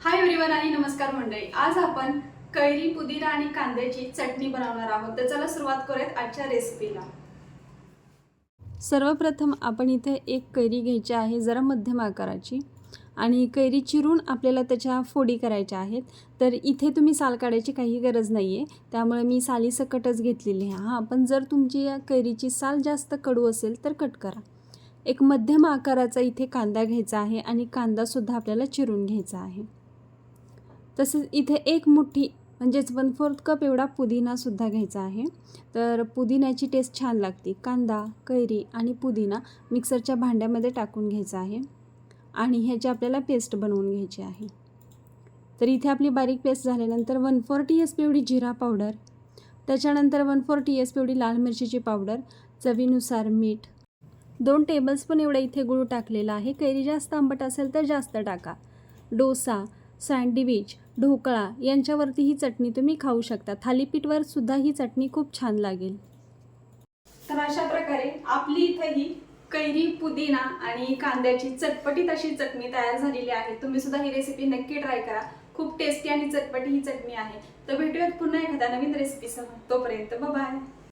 Hi everyone आणि नमस्कार मंडळी. आज आपण कैरी पुदिना आणि कांद्याची चटणी बनवणार आहोत. तर चला सुरुवात करूयात आजच्या रेसिपीला सर्वप्रथम आपण इथे एक कैरी घ्यायची आहे जरा मध्यम आकाराची. आणि कैरी चिरून आपल्याला त्याच्या फोडी करायच्या आहेत. तर इथे तुम्ही साल काढायची काही गरज नाही आहे त्यामुळे मी सालीसकटच घेतलेली आहे. हां पण जर तुमची या कैरीची साल जास्त कडू असेल तर कट करा. एक मध्यम आकाराचा इथे कांदा घ्यायचा आहे आणि कांदासुद्धा आपल्याला चिरून घ्यायचा आहे. तसेच इथे एक मुठ्ठी म्हणजेच वन फोर्थ कप एवढा पुदिनासुद्धा घ्यायचा आहे. तर पुदिन्याची टेस्ट छान लागते. कांदा कैरी आणि पुदिना मिक्सरच्या भांड्यामध्ये टाकून घ्यायचा आहे. आणि ह्याची आपल्याला पेस्ट बनवून घ्यायची आहे. तर इथे आपली बारीक पेस्ट झाल्यानंतर one four T S P एवढी जिरा पावडर त्याच्यानंतर one four T S P एवढी लाल मिरचीची पावडर चवीनुसार मीठ. दोन टेबलस्पून एवढा इथे गुळ टाकलेला आहे. कैरी जास्त आंबट असेल तर जास्त टाका. डोसा सँडविच ढोकळा यांच्यावरती ही चटणी तुम्ही खाऊ शकता. थालीपीठवर सुद्धा ही चटणी खूप छान लागेल. तर अशा प्रकारे आपली इथं ही कैरी पुदिना आणि कांद्याची चटपटीत अशी चटणी तयार झालेली आहे. तुम्ही सुद्धा ही रेसिपी नक्की ट्राय करा. खूप टेस्टी आणि चटपटी ही चटणी आहे. तर भेटूयात पुन्हा एखाद्या नवीन रेसिपीसह तोपर्यंत बाय